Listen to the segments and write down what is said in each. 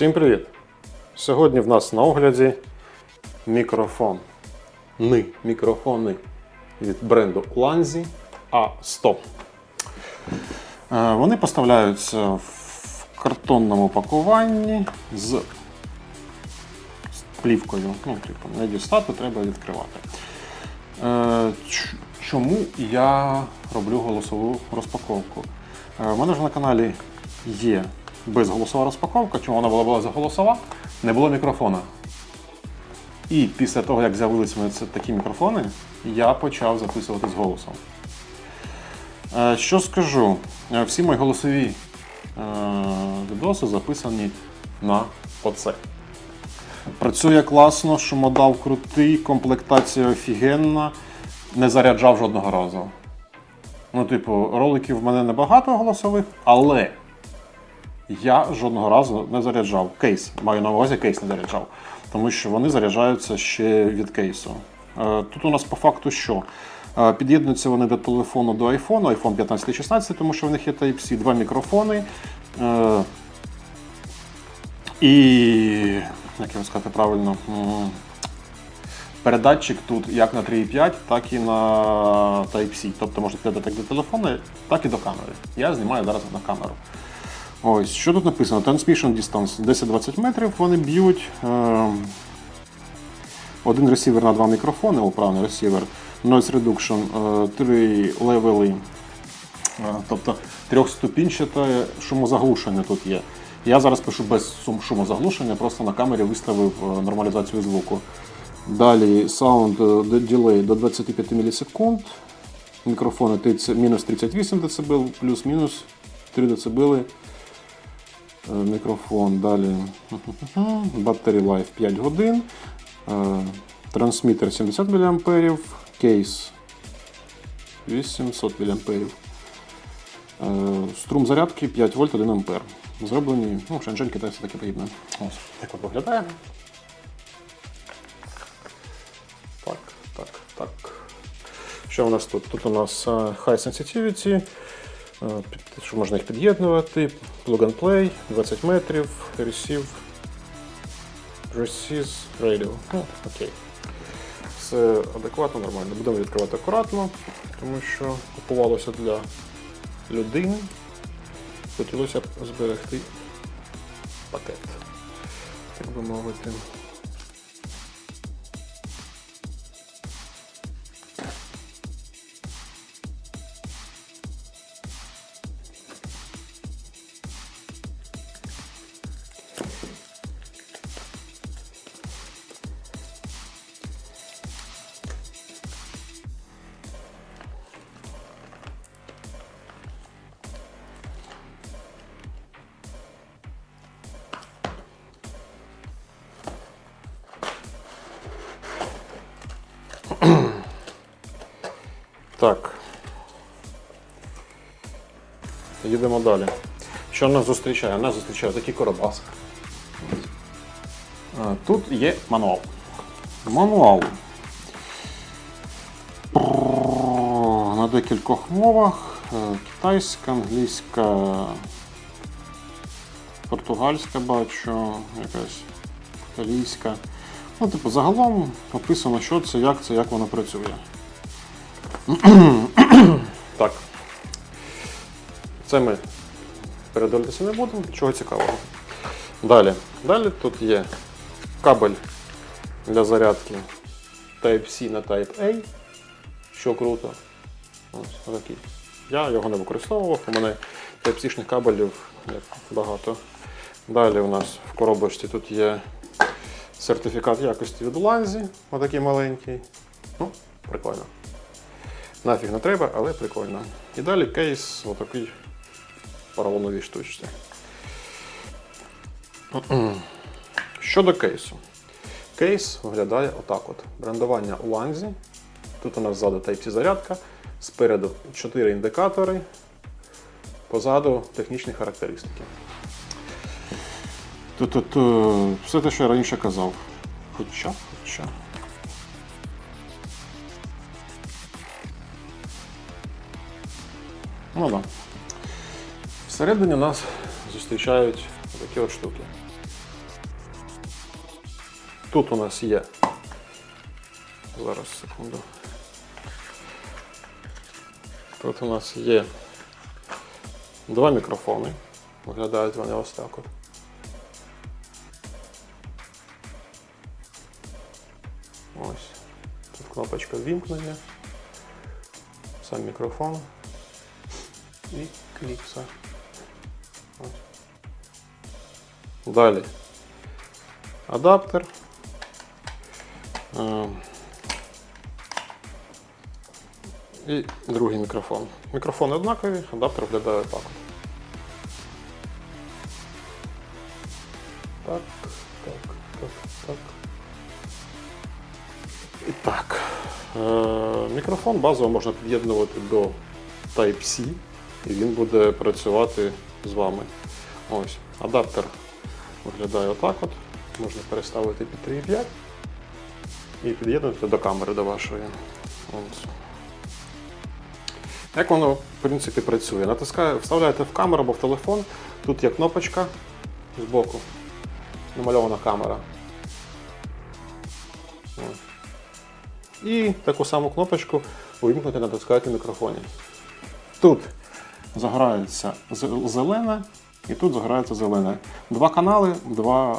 Всім привіт! Сьогодні в нас на огляді мікрофон. Ни мікрофони від бренду Lanzi A100. Е, Вони поставляються в картонному пакуванні з плівкою. Ну, типу, не дістати, треба відкривати. Е, Чому я роблю голосову розпаковку? Е, У мене ж на каналі є безголосова розпаковка. Чому вона була безголосова? Не було мікрофона. І після того, як з'явилися такі мікрофони, я почав записувати з голосом. Е, Що скажу? Е, Всі мої голосові е, відоси записані на оце. Працює класно, шумодав крутий, комплектація офігенна, не заряджав жодного разу. Ну, типу, роликів в мене небагато голосових, але я жодного разу не заряджав. Кейс, маю на увазі кейс не заряджав, тому що вони заряджаються ще від кейсу. Е, Тут у нас по факту що? Е, Під'єднуються вони до телефону до iPhone, iPhone 15 і 16, тому що в них є Type-C, два мікрофони. Е, І, як його сказати правильно, передатчик тут як на 3.5, так і на Type-C. Тобто можна під'єднати як до телефону, так і до камери. Я знімаю зараз на камеру. Ось, що тут написано? Transmission distance 10-20 метрів. Вони б'ють. Е, один ресівер на два мікрофони, управний ресівер. Noise reduction, е, три левели. Е, Тобто трьохступінчате шумозаглушення тут є. Я зараз пишу без шумозаглушення, просто на камері виставив е, нормалізацію звуку. Далі sound е, delay до 25 мілісекунд. Мікрофони мінус 38 дБ, плюс-мінус 3 дБ. Е, Мікрофон далі. Battery life 5 годин. Е, Трансмітер 70 мА. Кейс 800 мА. Е, Струм зарядки 5 вольт 1 ампер. Зроблені, ну, Шенжень китайці таке подібне. Ось, так от виглядає. Так, так, так. Що у нас тут? Тут у нас High Sensitivity, що можна їх під'єднувати, Plug and Play, 20 метрів, Receive, Receive Radio. Ну, окей. Все адекватно, нормально. Будемо відкривати акуратно, тому що купувалося для людини. Хотілося б зберегти пакет, так би мовити. Їдемо далі. Що нас зустрічає? Нас зустрічає такий коробас. Тут є мануал. Мануал. На декількох мовах. Е, Китайська, англійська, португальська бачу, якась італійська. Ну, типу, загалом описано, що це, як це, як воно працює. Так. Це ми передивитися не будемо, чого цікавого. Далі. Далі тут є кабель для зарядки Type-C на Type-A, що круто. Ось такий. Я його не використовував, у мене Type-C-шних кабелів багато. Далі у нас в коробочці тут є сертифікат якості від Lanzi, отакий маленький. Ну, прикольно. Нафіг не треба, але прикольно. І далі кейс отакий поролоновій штучці. Щодо кейсу. Кейс виглядає отак от. Брендування Lanzi. Тут у нас ззаду Type-C зарядка, спереду 4 індикатори, позаду технічні характеристики. Тут, е, все те, що я раніше казав. Хоча, хоча. Ну так. Всередині нас зустрічають такі от штуки. Тут у нас є. Зараз секунду. Тут у нас є два мікрофони. Виглядають вони ось так от. Ось. Тут кнопочка ввімкнення. Сам мікрофон. І кліпса. Далі. Адаптер. Е, І другий мікрофон. Мікрофони однакові, адаптер виглядає так. Так, так, так, так. І так. Е, мікрофон базово можна під'єднувати до Type-C, і він буде працювати з вами. Ось. Адаптер виглядає отак от. Можна переставити під 3.5 і під'єднувати до камери до вашої. Ось. Як воно, в принципі, працює? Натискає, вставляєте в камеру або в телефон. Тут є кнопочка збоку. Намальована камера. Ось. І таку саму кнопочку увімкнути натискаєте в мікрофоні. Тут загорається з- зелене, і тут загорається зелене. Два канали, два.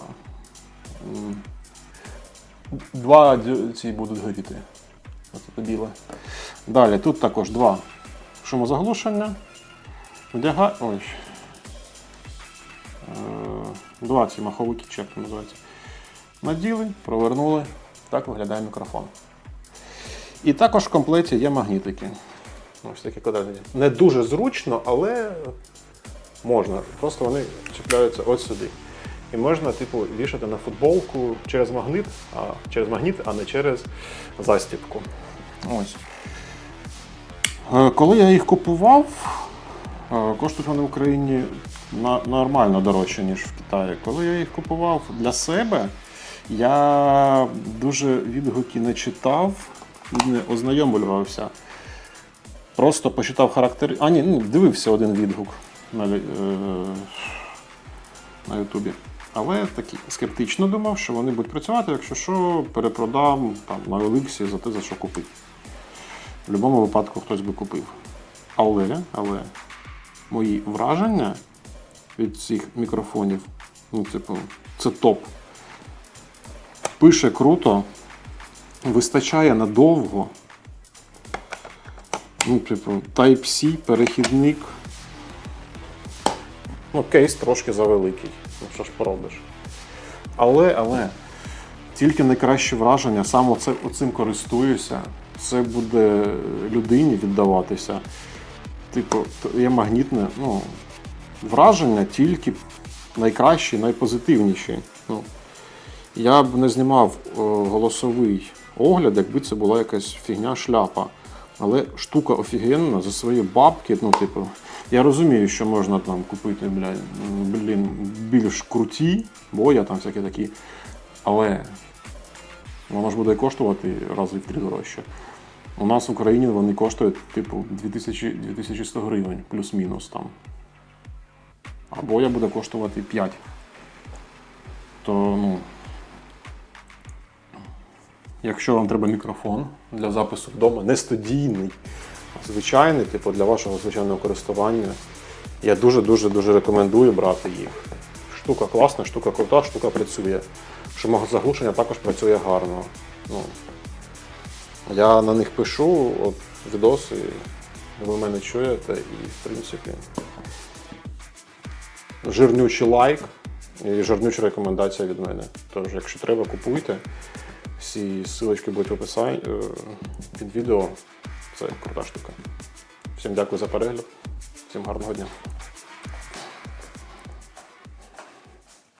Два ці будуть горіти. Це біле. Далі тут також два шумозаглушення. Вдяга... Ой. Е, Два ці маховики, як це називається. Наділи, провернули. Так виглядає мікрофон. І також в комплекті є магнітики. Ось такі квадратні. Не дуже зручно, але можна. Просто вони чіпляються ось сюди. І можна, типу, вішати на футболку через магніт, а через магніт, а не через застібку. Ось. Е, Коли я їх купував, е, коштують вони в Україні нормально дорожче, ніж в Китаї. Коли я їх купував для себе, я дуже відгуки не читав і не ознайомлювався. Просто почитав характер. А ні, ну, дивився один відгук на, е, на Ютубі. Але такий скептично думав, що вони будуть працювати, якщо що, перепродам там, на Еликсі за те, за що купив. В будь-якому випадку хтось би купив. Але, але мої враження від цих мікрофонів, ну, типу, це топ. Пише круто, вистачає надовго. Ну, типу, Type-C, перехідник. Ну, кейс трошки завеликий. Ну, що ж поробиш. Але, але, тільки найкраще враження, сам оце, оцим користуюся. Це буде людині віддаватися. Типу, є магнітне, ну, враження тільки найкращі, найпозитивніші. Ну, я б не знімав е, голосовий огляд, якби це була якась фігня шляпа. Але штука офігенна за свої бабки. Ну, типу, я розумію, що можна там купити бля, блін, більш круті, бо я там всякі такі. Але воно ж буде коштувати рази в три дорожче. У нас в Україні вони коштують типу 2000, 2100 гривень, плюс-мінус там. Або я буде коштувати 5. То, ну. Якщо вам треба мікрофон для запису вдома, не студійний, а звичайний, типу для вашого звичайного користування, я дуже-дуже дуже рекомендую брати їх. Штука класна, штука крута, штука працює. Шумозаглушення також працює гарно. Ну, я на них пишу от, відоси, ви мене чуєте, і в принципі жирнючий лайк і жирнюча рекомендація від мене. Тож, якщо треба, купуйте. Всі ссылочки будуть в описанні е, під відео. Це крута штука. Всім дякую за перегляд. Всім гарного дня.